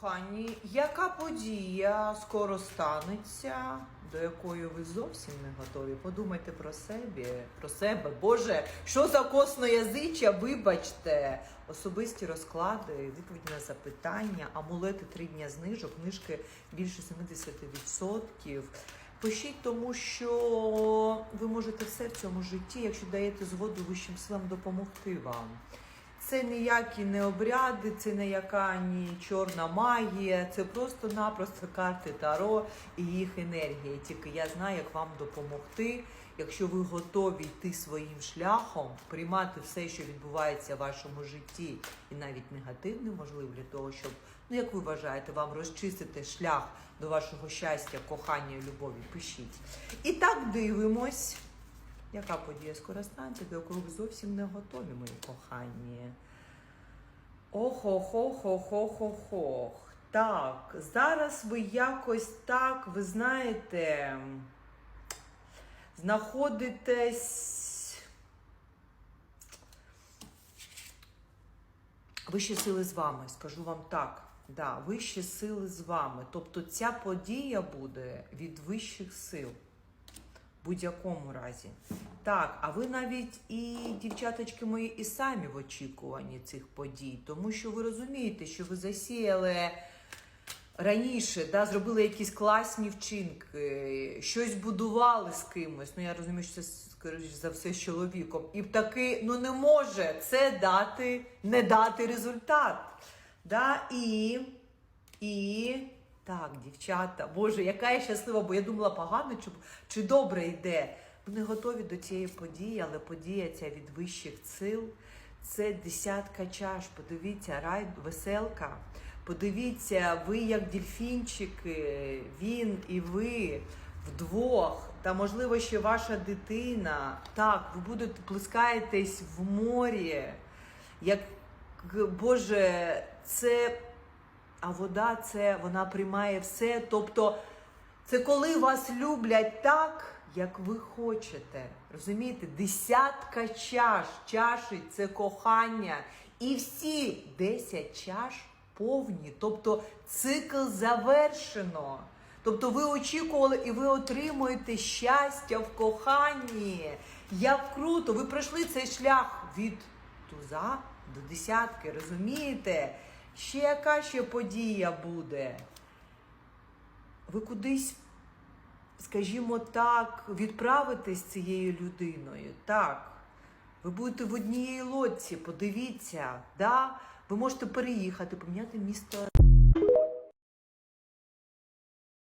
Кохані, яка подія скоро станеться, до якої ви зовсім не готові? Подумайте про себе, про себе. Боже, що за косноязичя, вибачте. Особисті розклади, відповіді на запитання, амулети три дня знижок, книжки більше 70%. Пишіть, тому що ви можете все в цьому житті, якщо даєте згоду вищим силам допомогти вам. Це ніякі не обряди, це не яка ні чорна магія, це просто-напросто карти Таро і їх енергія. Тільки я знаю, як вам допомогти, якщо ви готові йти своїм шляхом, приймати все, що відбувається в вашому житті, і навіть негативне, можливо, для того, щоб, ну як ви вважаєте, вам розчистити шлях до вашого щастя, кохання любові. Пишіть. І так дивимось. Яка подія скоро до ви зовсім не готові, мої кохані? Ох-ох-ох-ох-ох-ох. Так, зараз ви якось так, ви знаєте, знаходитесь. Вищі сили з вами, скажу вам так. Да, вищі сили з вами. Тобто ця подія буде від вищих сил будь-якому разі. Так, а ви навіть і, дівчаточки мої, і самі в очікуванні цих подій, тому що ви розумієте, що ви засіяли раніше, да, зробили якісь класні вчинки, щось будували з кимось. Ну, я розумію, що це, скоріш за все, з чоловіком. І таки ну, не може це дати, не дати результат. Да? І, і так, дівчата, Боже, яка я щаслива, бо я думала погано чи, чи добре йде. Ви не готові до цієї події, але подія ця від вищих сил. Це десятка чаш. Подивіться, рай, веселка. Подивіться, ви як дельфінчики, він і ви вдвох, та можливо ще ваша дитина. Так, ви будете плескаєтесь в морі. Як Боже, це а вода це вона приймає все. Тобто, це коли вас люблять так, як ви хочете. Розумієте? Десятка чаш, чаші це кохання. І всі 10 чаш повні. Тобто цикл завершено. Тобто ви очікували і ви отримуєте щастя в коханні. Як круто! Ви пройшли цей шлях від туза до десятки, розумієте? Ще яка ще подія буде? Ви кудись, скажімо так, відправитесь цією людиною. Так. Ви будете в одній лодці, подивіться, да? ви можете переїхати, поміняти місто.